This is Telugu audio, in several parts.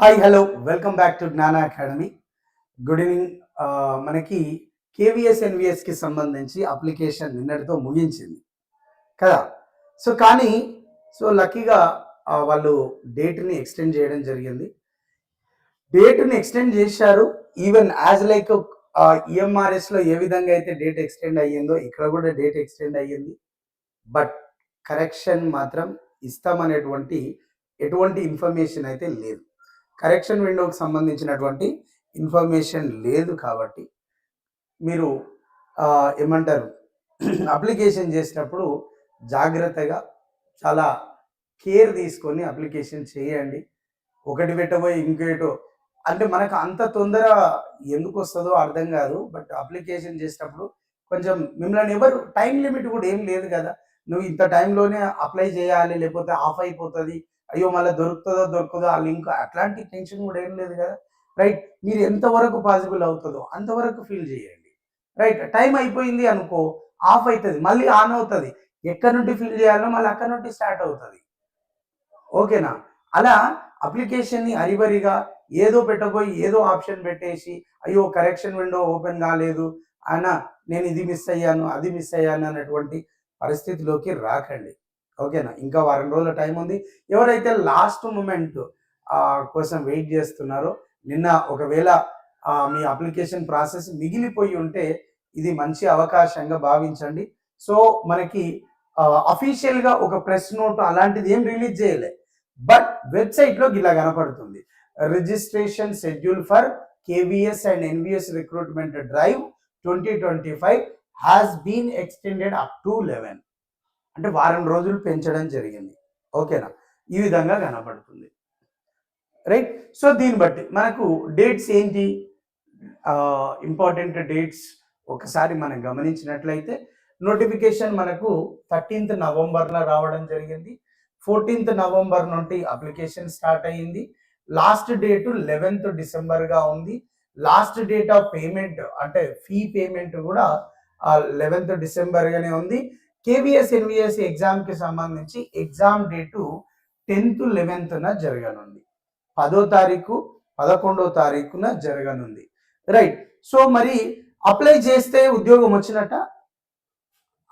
Hi hello welcome back to Jnana academy good evening మనకి కేవీఎస్ ఎన్విఎస్కి సంబంధించి అప్లికేషన్ నిన్నటితో ముగించింది. కదా? సో కానీ సో లక్కీగా వాళ్ళు డేట్ని ఎక్స్టెండ్ చేయడం జరిగింది. డేట్ని ఎక్స్టెండ్ చేశారు. ఈవెన్ యాజ్ లైక్ ఈఎంఆర్ఎస్లో ఏ విధంగా అయితే డేట్ ఎక్స్టెండ్ అయ్యిందో ఇక్కడ కూడా డేట్ ఎక్స్టెండ్ అయ్యింది. బట్ కరెక్షన్ మాత్రం ఇస్తామనేటువంటి ఎటువంటి ఇన్ఫర్మేషన్ అయితే లేదు. కరెక్షన్ విండోకి సంబంధించినటువంటి ఇన్ఫర్మేషన్ లేదు కాబట్టి మీరు ఏమంటారు అప్లికేషన్ చేసినప్పుడు జాగ్రత్తగా చాలా కేర్ తీసుకొని అప్లికేషన్ చేయండి. ఒకటి పెట్టబోయి ఇంకేటో అంటే మనకు అంత తొందర ఎందుకు వస్తుందో అర్థం కాదు బట్ అప్లికేషన్ చేసినప్పుడు కొంచెం మిమ్మల్ని ఎవరు టైం లిమిట్ కూడా ఏం లేదు కదా. నువ్వు ఇంత టైంలోనే అప్లై చేయాలి లేకపోతే ఆఫ్ అయిపోతుంది అయ్యో మళ్ళీ దొరుకుతుందో దొరకదో ఆ లింక్ అట్లాంటి టెన్షన్ కూడా ఏం లేదు కదా. రైట్ మీరు ఎంతవరకు పాసిబుల్ అవుతుందో అంతవరకు ఫీల్ చేయండి. రైట్ టైం అయిపోయింది అనుకో ఆఫ్ అవుతుంది మళ్ళీ ఆన్ అవుతుంది. ఎక్కడి నుండి ఫిల్ చేయాలో మళ్ళీ అక్కడ నుండి స్టార్ట్ అవుతుంది. ఓకేనా? అలా అప్లికేషన్ని అరిబరిగా ఏదో పెట్టబోయి ఏదో ఆప్షన్ పెట్టేసి అయ్యో కరెక్షన్ విండో ఓపెన్ కాలేదు అన్న నేను ఇది మిస్ అయ్యాను అది మిస్ అయ్యాను అన్నటువంటి పరిస్థితిలోకి రాకండి. ఓకేనా? ఇంకా వారం రోజుల టైం ఉంది. ఎవరైతే లాస్ట్ మూమెంట్ కోసం వెయిట్ చేస్తున్నారో నిన్న ఒకవేళ మీ అప్లికేషన్ ప్రాసెస్ మిగిలిపోయి ఉంటే ఇది మంచి అవకాశంగా భావించండి. సో మనకి అఫీషియల్గా ఒక ప్రెస్ నోట్ అలాంటిది ఏం రిలీజ్ చేయలే. బట్ వెబ్సైట్లో ఇలా కనపడుతుంది. Registration schedule for KVS and NVS recruitment drive twenty twenty five has been extended up to eleven అంటే వారం రోజులు పెంచడం జరిగింది. ఓకేనా? ఈ విధంగా కనపడుతుంది రైట్? సో దీన్ని బట్టి మనకు డేట్స్ ఏంటి? ఇంపార్టెంట్ డేట్స్ ఒకసారి మనం గమనించినట్లయితే నోటిఫికేషన్ మనకు థర్టీన్త్ నవంబర్లో రావడం జరిగింది. ఫోర్టీన్త్ నవంబర్ నుండి అప్లికేషన్ స్టార్ట్ అయ్యింది. లాస్ట్ డేట్ లెవెన్త్ డిసెంబర్గా ఉంది. లాస్ట్ డేట్ ఆఫ్ పేమెంట్ అంటే ఫీ పేమెంట్ కూడా లెవెన్త్ డిసెంబర్గానే ఉంది. కేవీఎస్ ఎన్విఎస్ ఎగ్జామ్కి సంబంధించి ఎగ్జామ్ డేటు టెన్త్ లెవెన్త్న జరగనుంది. పదో తారీఖు పదకొండో తారీఖున జరగనుంది. రైట్ సో మరి అప్లై చేస్తే ఉద్యోగం వచ్చినట్ట?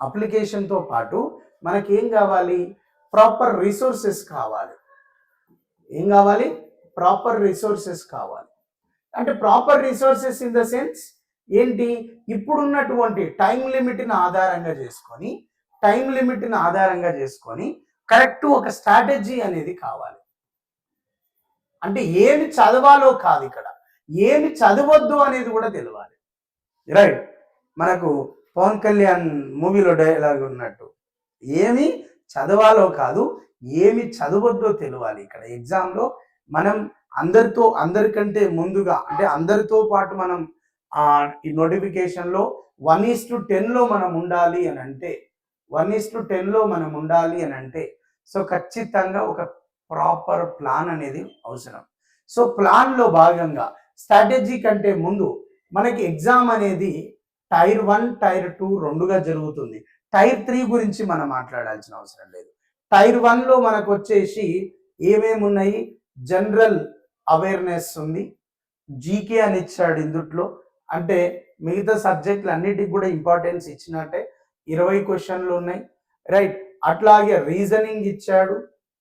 అప్లికేషన్తో పాటు మనకి ఏం కావాలి? ప్రాపర్ రిసోర్సెస్ కావాలి. ఏం కావాలి? ప్రాపర్ రిసోర్సెస్ కావాలి. అంటే proper resources in the sense ఏంటి? ఇప్పుడున్నటువంటి టైం లిమిట్ని ఆధారంగా చేసుకొని టైం లిమిట్ని ఆధారంగా చేసుకొని కరెక్ట్ ఒక స్ట్రాటజీ అనేది కావాలి. అంటే ఏమి చదవాలో కాదు ఇక్కడ. ఏమి చదవద్దు అనేది కూడా తెలియాలి రైట్ మనకు పవన్ కళ్యాణ్ మూవీలో డైలాగ్ ఉన్నట్టు. ఏమి చదవాలో కాదు ఏమి చదవద్దో తెలియాలి ఇక్కడ. ఎగ్జామ్లో మనం అందరితో అందరికంటే ముందుగా అంటే అందరితో పాటు మనం ఈ నోటిఫికేషన్లో వన్ ఈస్ టు టెన్లో మనం ఉండాలి అని అంటే వన్ ఈస్ టు టెన్లో మనం ఉండాలి అని అంటే సో ఖచ్చితంగా ఒక ప్రాపర్ ప్లాన్ అనేది అవసరం. సో ప్లాన్లో భాగంగా స్ట్రాటజీ కంటే ముందు మనకి ఎగ్జామ్ అనేది టైర్ వన్ టైర్ టూ రెండుగా జరుగుతుంది. టైర్ త్రీ గురించి మనం మాట్లాడాల్సిన అవసరం లేదు. టైర్ వన్లో మనకు వచ్చేసి ఏమేమి ఉన్నాయి? జనరల్ అవేర్నెస్ ఉంది. జీకే అని ఇచ్చాడు ఇందుట్లో. అంటే మిగతా సబ్జెక్టులు అన్నిటికి కూడా ఇంపార్టెన్స్ ఇచ్చినట్టే ఇరవై క్వశ్చన్లు ఉన్నాయి. రైట్ అట్లాగే రీజనింగ్ ఇచ్చాడు.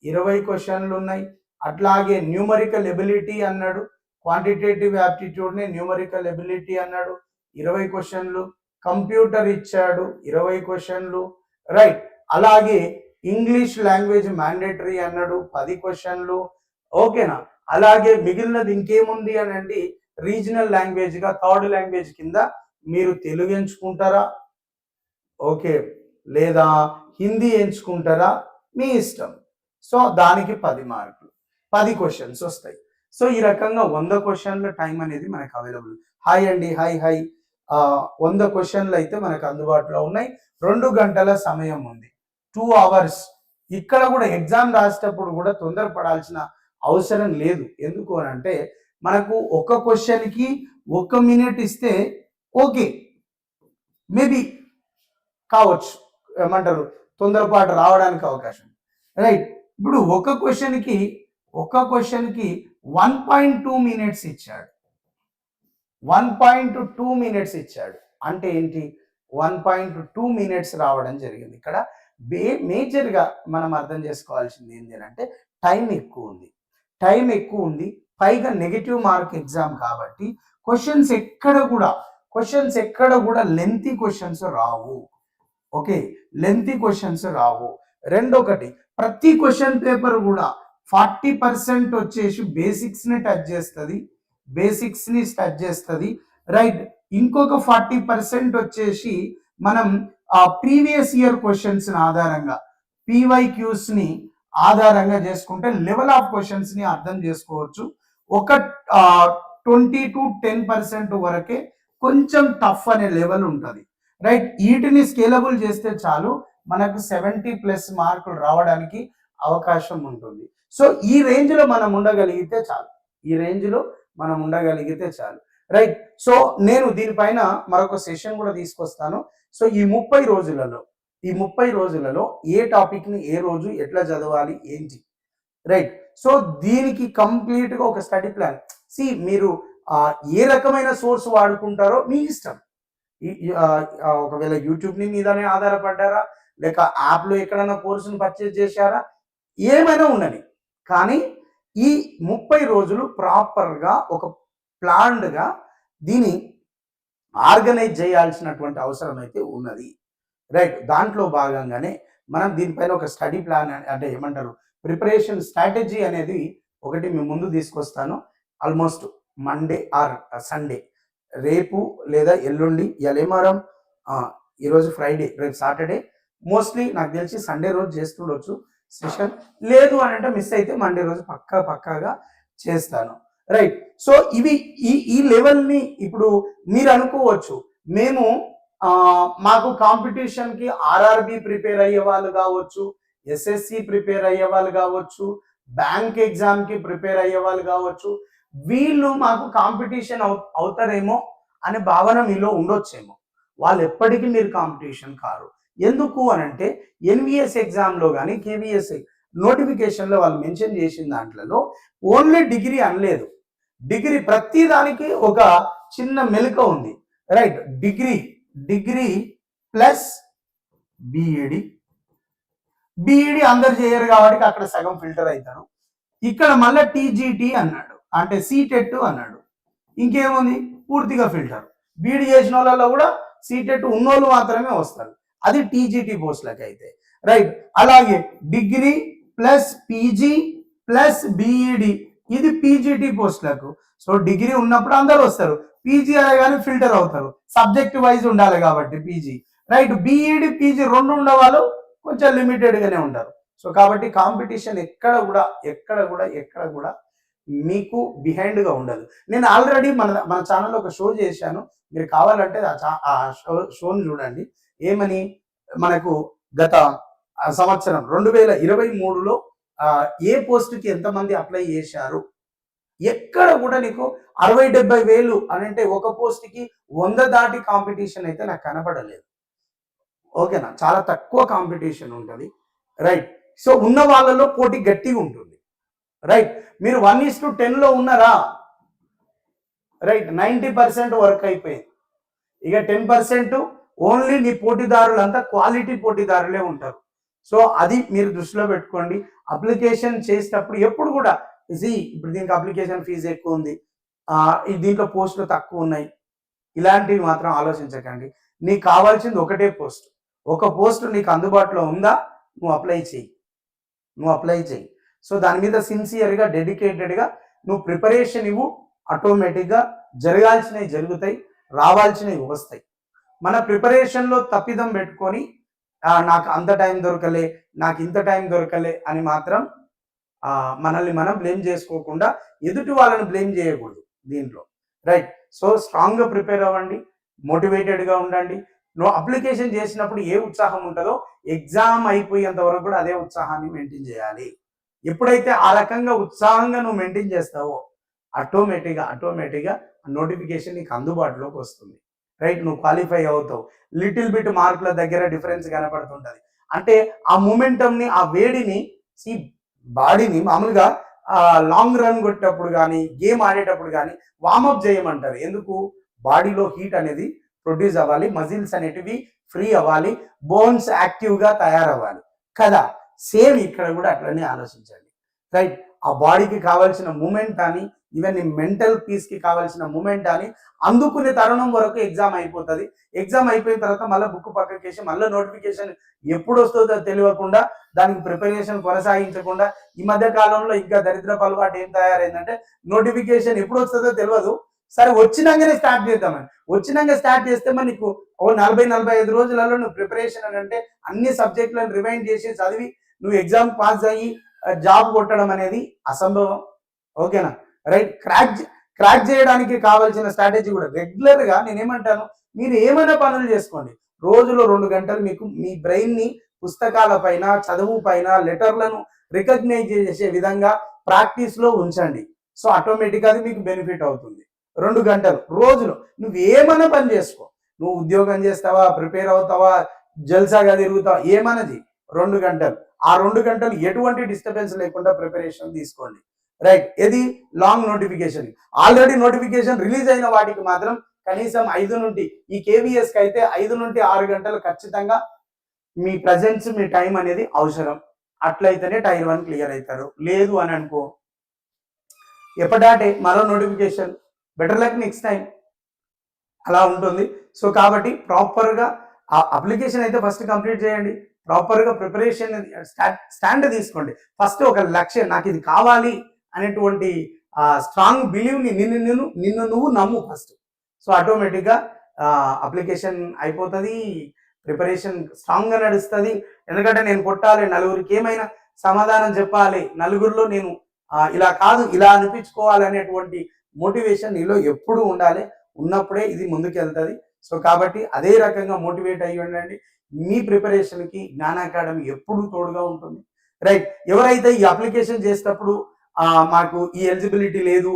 ఇరవై క్వశ్చన్లు ఉన్నాయి. అట్లాగే న్యూమరికల్ ఎబిలిటీ అన్నాడు. క్వాంటిటేటివ్ యాప్టిట్యూడ్ని న్యూమరికల్ ఎబిలిటీ అన్నాడు. ఇరవై క్వశ్చన్లు కంప్యూటర్ ఇచ్చాడు. ఇరవై క్వశ్చన్లు రైట్ అలాగే ఇంగ్లీష్ లాంగ్వేజ్ మ్యాండేటరీ అన్నాడు. పది క్వశ్చన్లు ఓకేనా అలాగే మిగిలినది ఇంకేముంది అని అంటే రీజనల్ లాంగ్వేజ్గా థర్డ్ లాంగ్వేజ్ కింద మీరు తెలుగు ఎంచుకుంటారా? ఓకే. లేదా హిందీ ఎంచుకుంటారా? మీ ఇష్టం. సో దానికి పది మార్కులు. పది క్వశ్చన్స్ వస్తాయి. సో ఈ రకంగా వంద క్వశ్చన్ల టైం అనేది మనకు అవైలబుల్ హాయ్ అండి హాయ్ హాయ్ వంద క్వశ్చన్లు అయితే మనకు అందుబాటులో ఉన్నాయి. రెండు గంటల సమయం ఉంది. టూ అవర్స్ ఇక్కడ కూడా ఎగ్జామ్ రాసేటప్పుడు కూడా తొందరపడాల్సిన అవసరం లేదు. ఎందుకు అని అంటే మనకు ఒక క్వశ్చన్కి ఒక మినిట్ ఇస్తే ఓకే మేబీ కావచ్చు. ఏమంటారు? తొందరపాటు రావడానికి అవకాశం. రైట్ ఇప్పుడు ఒక క్వశ్చన్కి ఒక క్వశ్చన్కి వన్ పాయింట్ టూ మినిట్స్ ఇచ్చాడు. వన్ పాయింట్ టూ మినిట్స్ ఇచ్చాడు. అంటే ఏంటి? వన్ పాయింట్ టూ మినిట్స్ రావడం జరిగింది. ఇక్కడ బే మేజర్గా మనం అర్థం చేసుకోవాల్సింది ఏంటి అంటే టైం ఎక్కువ ఉంది. టైం ఎక్కువ ఉంది. పైగా నెగిటివ్ మార్క్ ఎగ్జామ్ కాబట్టి క్వశ్చన్స్ ఎక్కడ కూడా క్వశ్చన్స్ ఎక్కడ కూడా లెంతీ క్వశ్చన్స్ రావు. ఓకే? లెంతీ క్వశ్చన్స్ రావు. రెండొకటి ప్రతి క్వశ్చన్ పేపర్ కూడా ఫార్టీ పర్సెంట్ వచ్చేసి బేసిక్స్ని టచ్ చేస్తుంది. బేసిక్స్ని టచ్ చేస్తుంది. రైట్ ఇంకొక ఫార్టీ పర్సెంట్ వచ్చేసి మనం ప్రీవియస్ ఇయర్ క్వశ్చన్స్ ఆధారంగా పీవైక్యూస్ని ఆధారంగా చేసుకుంటే లెవెల్ ఆఫ్ క్వశ్చన్స్ని అర్థం చేసుకోవచ్చు. ఒక ట్వంటీ టు టెన్ పర్సెంట్ వరకే కొంచెం టఫ్ అనే లెవెల్ ఉంటుంది. రైట్ వీటిని స్కేలబుల్ చేస్తే చాలు మనకు సెవెంటీ ప్లస్ మార్కులు రావడానికి అవకాశం ఉంటుంది. సో ఈ రేంజ్లో మనం ఉండగలిగితే చాలు. ఈ రేంజ్లో మనం ఉండగలిగితే చాలు. రైట్ సో నేను దీనిపైన మరొక సెషన్ కూడా తీసుకొస్తాను. సో ఈ ముప్పై రోజులలో ఈ ముప్పై రోజులలో ఏ టాపిక్ని ఏ రోజు ఎట్లా చదవాలి ఏంటి? రైట్ సో దీనికి కంప్లీట్గా ఒక స్టడీ ప్లాన్. సి మీరు ఏ రకమైన సోర్స్ వాడుకుంటారో మీ ఇష్టం. ఒకవేళ యూట్యూబ్ని మీదనే ఆధారపడ్డారా? లేక యాప్లో ఎక్కడైనా కోర్సును పర్చేజ్ చేశారా? ఏమైనా ఉండని. కానీ ఈ ముప్పై రోజులు ప్రాపర్గా ఒక ప్లాన్డ్గా దీని ఆర్గనైజ్ చేయాల్సినటువంటి అవసరం అయితే ఉన్నది. రైట్. దాంట్లో భాగంగానే మనం దీనిపైన ఒక స్టడీ ప్లాన్ అంటే ఏమంటారు? ప్రిపరేషన్ స్ట్రాటజీ అనేది ఒకటి మేము ముందు తీసుకొస్తాను. Almost Monday or Sunday. రేపు లేదా ఎల్లుండి ఎలేమారం ఈరోజు ఫ్రైడే రేపు సాటర్డే మోస్ట్లీ నాకు తెలిసి సండే రోజు చేస్తుండొచ్చు సెషన్ లేదు అని అంటే మిస్ అయితే మండే రోజు పక్కా పక్కాగా చేస్తాను. రైట్ సో ఇవి ఈ ఈ లెవెల్ని ఇప్పుడు మీరు అనుకోవచ్చు. మేము మాకు కాంపిటీషన్కి ఆర్ఆర్బి ప్రిపేర్ అయ్యే వాళ్ళు కావచ్చు ఎస్ఎస్సి ప్రిపేర్ అయ్యే వాళ్ళు కావచ్చు బ్యాంక్ ఎగ్జామ్కి ప్రిపేర్ అయ్యే వాళ్ళు కావచ్చు వీళ్ళు మాకు కాంపిటీషన్ అవుతారేమో అనే భావన మీలో ఉండొచ్చేమో. వాళ్ళు ఎప్పటికీ మీరు కాంపిటీషన్ కారు. ఎందుకు అని అంటే ఎన్విఎస్ ఎగ్జామ్లో కానీ కేవీఎస్ నోటిఫికేషన్లో వాళ్ళు మెన్షన్ చేసిన దాంట్లో ఓన్లీ డిగ్రీ అనలేదు. డిగ్రీ ప్రతి దానికి ఒక చిన్న మెలుక ఉంది. Right degree degree plus B Ed B Ed అందరు చేయరు కాబట్టి అక్కడ సగం ఫిల్టర్ అవుతారు ఇక్కడ మళ్ళీ టీజీటీ అన్నాడు. అంటే సీటెట్ అన్నాడు. ఇంకేముంది? పూర్తిగా ఫిల్టర్ బీడి చేసిన వాళ్ళలో కూడా సీటెట్ ఉన్నోళ్ళు మాత్రమే వస్తారు. అది టీజీటీ పోస్టులకి అయితే. రైట్ అలాగే degree plus PG plus B Ed ఇది పీజీటీ పోస్టులకు సో డిగ్రీ ఉన్నప్పుడు అందరు వస్తారు. పీజీ అనగానే ఫిల్టర్ అవుతారు. సబ్జెక్ట్ వైజ్ ఉండాలి కాబట్టి పీజీ రైట్ బీఈడి పీజీ రెండు ఉండేవాళ్ళు కొంచెం లిమిటెడ్గానే ఉంటారు. సో కాబట్టి కాంపిటీషన్ ఎక్కడ కూడా ఎక్కడ కూడా ఎక్కడ కూడా మీకు బిహైండ్గా ఉండదు. నేను ఆల్రెడీ మన మన ఛానల్లో ఒక షో చేశాను. మీరు కావాలంటే ఆ ఆ షో షోని చూడండి. ఏమని? మనకు గత సంవత్సరం రెండు వేల ఇరవై మూడులో ఏ పోస్టుకి ఎంతమంది అప్లై చేశారు? ఎక్కడ కూడా నీకు అరవై డెబ్బై వేలు అని అంటే ఒక పోస్ట్కి వంద దాటి కాంపిటీషన్ అయితే నాకు కనపడలేదు ఓకేనా? చాలా తక్కువ కాంపిటీషన్ ఉంటుంది. రైట్ సో ఉన్న వాళ్ళలో పోటీ గట్టిగా ఉంటుంది. రైట్ మీరు వన్ ఇస్ టు టెన్లో ఉన్నారా? రైట్ నైంటీ పర్సెంట్ వర్క్ అయిపోయింది. ఇక టెన్ పర్సెంట్ ఓన్లీ నీ పోటీదారులంతా క్వాలిటీ పోటీదారులే ఉంటారు. సో అది మీరు దృష్టిలో పెట్టుకోండి. అప్లికేషన్ చేసేటప్పుడు ఎప్పుడు కూడా ఇది ఇప్పుడు దీనికి అప్లికేషన్ ఫీజు ఎక్కువ ఉంది. దీంట్లో పోస్టులు తక్కువ ఉన్నాయి. ఇలాంటివి మాత్రం ఆలోచించకండి. నీకు కావాల్సింది ఒకటే పోస్ట్ ఒక పోస్ట్ నీకు అందుబాటులో ఉందా? నువ్వు అప్లై చేయి. నువ్వు అప్లై చేయి. సో దాని మీద సిన్సియర్గా డెడికేటెడ్గా నువ్వు ప్రిపరేషన్ ఇవ్వు ఆటోమేటిక్గా జరగాల్సినవి జరుగుతాయి రావాల్సినవి వస్తాయి. మన ప్రిపరేషన్లో తప్పిదం పెట్టుకొని నాకు అంత టైం దొరకలే నాకు ఇంత టైం దొరకలే అని మాత్రం మనల్ని మనం బ్లేమ్ చేసుకోకుండా ఎదుటి వాళ్ళని బ్లేమ్ చేయకూడదు దీంట్లో. రైట్ సో స్ట్రాంగ్గా ప్రిపేర్ అవ్వండి మోటివేటెడ్గా ఉండండి. నువ్వు అప్లికేషన్ చేసినప్పుడు ఏ ఉత్సాహం ఉంటుందో ఎగ్జామ్ అయిపోయేంత వరకు కూడా అదే ఉత్సాహాన్ని మెయింటైన్ చేయాలి. ఎప్పుడైతే ఆ రకంగా ఉత్సాహంగా నువ్వు మెయింటైన్ చేస్తావో ఆటోమేటిక్గా ఆటోమేటిక్గా నోటిఫికేషన్ నీకు అందుబాటులోకి వస్తుంది. రైట్? నువ్వు క్వాలిఫై అవుతావు. లిటిల్ బిట్ మార్కుల దగ్గర డిఫరెన్స్ కనపడుతుంటుంది. అంటే ఆ మూమెంటంని ఆ వేడిని సి బాడీని మామూలుగా లాంగ్ రన్ కొట్టేటప్పుడు కానీ గేమ్ ఆడేటప్పుడు కానీ వార్మప్ చేయమంటారు. ఎందుకు? బాడీలో హీట్ అనేది ప్రొడ్యూస్ అవ్వాలి. మజిల్స్ అనేటివి ఫ్రీ అవ్వాలి. బోన్స్ యాక్టివ్గా తయారవ్వాలి. కదా? సేమ్ ఇక్కడ కూడా అట్లనే ఆలోచించండి. రైట్? ఆ బాడీకి కావాల్సిన మూమెంట్ అని ఈవెన్ మెంటల్ పీస్కి కావాల్సిన మూమెంట్ అని అందుకునే తరుణం వరకు ఎగ్జామ్ అయిపోతుంది. ఎగ్జామ్ అయిపోయిన తర్వాత మళ్ళీ బుక్ పక్కకేసి మళ్ళీ నోటిఫికేషన్ ఎప్పుడు వస్తుందో తెలియకుండా దానికి ప్రిపరేషన్ కొనసాగించకుండా ఈ మధ్య కాలంలో ఇంకా దరిద్రపు అలవాటు ఏం తయారైందంటే నోటిఫికేషన్ ఎప్పుడు వస్తుందో తెలియదు సరే వచ్చినాకనే స్టార్ట్ చేద్దామని. వచ్చినాక స్టార్ట్ చేస్తే మనకు ఓ నలభై నలభై ఐదు రోజులలో నువ్వు ప్రిపరేషన్ అని అంటే అన్ని సబ్జెక్టులను రిమైండ్ చేసి చదివి నువ్వు ఎగ్జామ్ పాస్ అయ్యి జాబ్ కొట్టడం అనేది అసంభవం. ఓకేనా? రైట్? క్రాక్ క్రాక్ చేయడానికి కావాల్సిన స్ట్రాటజీ కూడా రెగ్యులర్గా నేనేమంటాను మీరు ఏమైనా పనులు చేసుకోండి. రోజులో రెండు గంటలు మీకు మీ బ్రెయిన్ని పుస్తకాలపైన పుస్తకాల పైన చదువు పైన లెటర్లను రికగ్నైజ్ చేసే విధంగా ప్రాక్టీస్లో ఉంచండి. సో ఆటోమేటిక్ అది మీకు బెనిఫిట్ అవుతుంది. రెండు గంటలు. రోజులో నువ్వు ఏమైనా పని చేసుకో. నువ్వు ఉద్యోగం చేస్తావా ప్రిపేర్ అవుతావా జల్సాగా తిరుగుతావా ఏమన్నది. రెండు గంటలు. ఆ రెండు గంటలు ఎటువంటి డిస్టర్బెన్స్ లేకుండా ప్రిపరేషన్ తీసుకోండి. రైట్ ఇది long notification already notification release అయిన వాటికి మాత్రం కనీసం ఐదు నుండి ఈ కేవీఎస్కి అయితే ఐదు నుండి ఆరు గంటలు ఖచ్చితంగా మీ ప్రజెన్స్ మీ టైం అనేది అవసరం. అట్లయితేనే టైర్ వన్ క్లియర్ అవుతారు లేదు అని అనుకో. ఎప్పటాటే మరో notification better luck next time అలా ఉంటుంది. సో కాబట్టి ప్రాపర్గా ఆ అప్లికేషన్ అయితే ఫస్ట్ కంప్లీట్ చేయండి. ప్రాపర్గా ప్రిపరేషన్ స్టాండ్ తీసుకోండి. ఫస్ట్ ఒక లక్ష్యం నాకు ఇది కావాలి అనేటువంటి స్ట్రాంగ్ బిలీవ్ని నిన్ను నిన్ను నిన్ను నువ్వు నమ్ము ఫస్ట్ సో ఆటోమేటిక్గా అప్లికేషన్ అయిపోతుంది ప్రిపరేషన్ స్ట్రాంగ్గా నడుస్తుంది. ఎందుకంటే నేను కొట్టాలి నలుగురికి ఏమైనా సమాధానం చెప్పాలి నలుగురిలో నేను ఇలా కాదు ఇలా అనిపించుకోవాలి అనేటువంటి మోటివేషన్ నీలో ఎప్పుడు ఉండాలి. ఉన్నప్పుడే ఇది ముందుకెళ్తుంది. సో కాబట్టి అదే రకంగా మోటివేట్ అయ్యి ఉండండి. మీ ప్రిపరేషన్కి జ్ఞాన అకాడమీ ఎప్పుడు తోడుగా ఉంటుంది. రైట్. ఎవరైతే ఈ అప్లికేషన్ చేసేటప్పుడు మాకు ఈ ఎలిజిబిలిటీ లేదు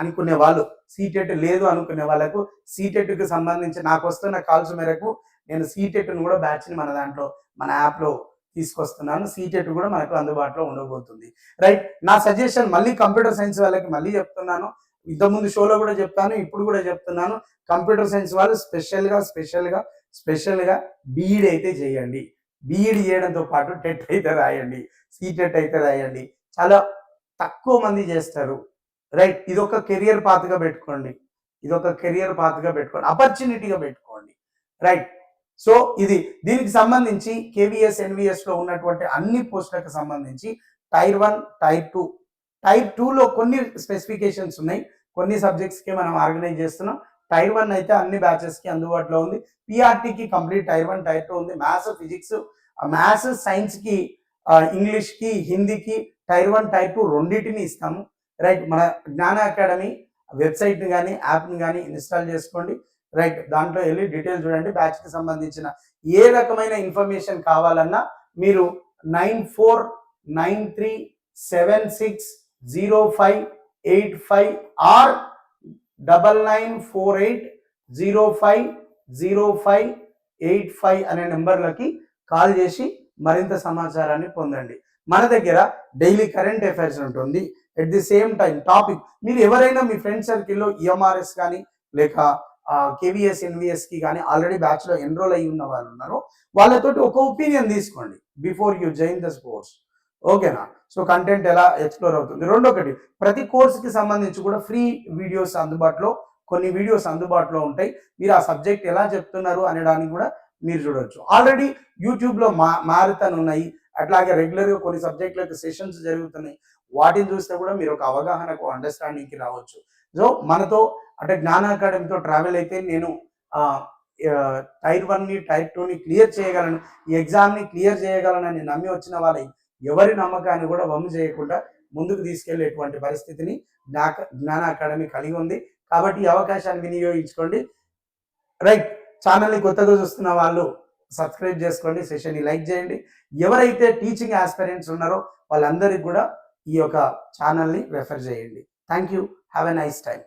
అనుకునే వాళ్ళు సీటెట్ లేదు అనుకునే వాళ్ళకు సీటెట్కి సంబంధించి నాకు వస్తున్న కాల్స్ మేరకు నేను సీటెట్ను కూడా బ్యాచ్ని మన దాంట్లో మన యాప్లో తీసుకొస్తున్నాను. సీటెట్ కూడా మనకు అందుబాటులో ఉండబోతుంది. రైట్. నా సజెషన్ మళ్ళీ కంప్యూటర్ సైన్స్ వాళ్ళకి మళ్ళీ చెప్తున్నాను. ఇంతకుముందు షోలో కూడా చెప్తాను ఇప్పుడు కూడా చెప్తున్నాను. కంప్యూటర్ సైన్స్ వాళ్ళు స్పెషల్గా స్పెషల్గా స్పెషల్గా బీఈడ్ అయితే చేయండి. బీఈడ్ చేయడంతో పాటు టెట్ అయితే రాయండి సీటెట్ అయితే రాయండి. చాలా తక్కువ మంది చేస్తారు. రైట్ ఇది ఒక కెరియర్ పాత్గా పెట్టుకోండి. ఇది ఒక కెరియర్ పాత్గా పెట్టుకోండి. ఆపర్చునిటీగా పెట్టుకోండి. రైట్ సో ఇది దీనికి సంబంధించి కేవీఎస్ ఎన్విఎస్లో ఉన్నటువంటి అన్ని పోస్టులకు సంబంధించి tier one tier two tier టూలో కొన్ని స్పెసిఫికేషన్స్ ఉన్నాయి. కొన్ని సబ్జెక్ట్స్కి మనం ఆర్గనైజ్ చేస్తున్నాం. టైర్ వన్ అయితే అన్ని బ్యాచెస్కి అందుబాటులో ఉంది. పిఆర్టీకి complete tier one tier two ఉంది. మ్యాథ్స్ ఫిజిక్స్ మ్యాథ్స్ సైన్స్కి ఇంగ్లీష్కి హిందీకి టైర్ వన్ టైర్ టూ రెండింటిని ఇస్తాము. రైట్ మన జ్ఞాన అకాడమీ వెబ్సైట్ని కానీ యాప్ని కానీ ఇన్స్టాల్ చేసుకోండి. రైట్ దాంట్లో వెళ్ళి డీటెయిల్స్ చూడండి. బ్యాచ్కి సంబంధించిన ఏ రకమైన ఇన్ఫర్మేషన్ కావాలన్నా మీరు nine four nine three seven six zero five eight five or double nine four eight zero five zero five eight five అనే నెంబర్లకి కాల్ చేసి మరింత సమాచారాన్ని పొందండి. మన దగ్గర డైలీ కరెంట్ అఫైర్స్ ఉంటుంది. At the same time topic మీరు ఎవరైనా మీ ఫ్రెండ్ సర్కిల్లో ఈఎంఆర్ఎస్ కానీ లేక కేవీఎస్ ఎన్విఎస్కి కానీ ఆల్రెడీ బ్యాచ్లో ఎన్రోల్ అయి ఉన్న వాళ్ళు ఉన్నారు వాళ్ళతోటి ఒక ఒపీనియన్ తీసుకోండి before you join the sports ఓకేనా? సో కంటెంట్ ఎలా ఎక్స్ప్లోర్ అవుతుంది? రెండొకటి ప్రతి కోర్సుకి సంబంధించి కూడా ఫ్రీ వీడియోస్ అందుబాటులో కొన్ని వీడియోస్ అందుబాటులో ఉంటాయి. మీరు ఆ సబ్జెక్ట్ ఎలా చెప్తున్నారు అనేదాన్ని కూడా మీరు చూడొచ్చు. ఆల్రెడీ యూట్యూబ్లో మా మారుతన్ ఉన్నాయి. అట్లాగే రెగ్యులర్గా కొన్ని సబ్జెక్టులకు సెషన్స్ జరుగుతున్నాయి. వాటిని చూస్తే కూడా మీరు ఒక అవగాహనకు అండర్స్టాండింగ్కి రావచ్చు. సో మనతో అంటే జ్ఞాన అకాడమీతో ట్రావెల్ అయితే నేను టైర్ వన్ని టైర్ టూని క్లియర్ చేయగలను. ఈ ఎగ్జామ్ని క్లియర్ చేయగలనని నమ్మి వచ్చిన వాళ్ళ ఎవరి నమ్మకాన్ని కూడా వమ్ము చేయకుండా ముందుకు తీసుకెళ్ళేటువంటి పరిస్థితిని జ్ఞాక జ్ఞాన అకాడమీ కలిగి ఉంది. కాబట్టి ఈ అవకాశాన్ని వినియోగించుకోండి. రైట్ ఛానల్ని కొత్తగా చూస్తున్న వాళ్ళు సబ్స్క్రైబ్ చేసుకోండి సెషన్ని లైక్ చేయండి. ఎవరైతే టీచింగ్ ఆస్పిరెంట్స్ ఉన్నారో వాళ్ళందరికీ కూడా ఈ యొక్క ఛానల్ని రెఫర్ చేయండి. Thank you. Have a nice time.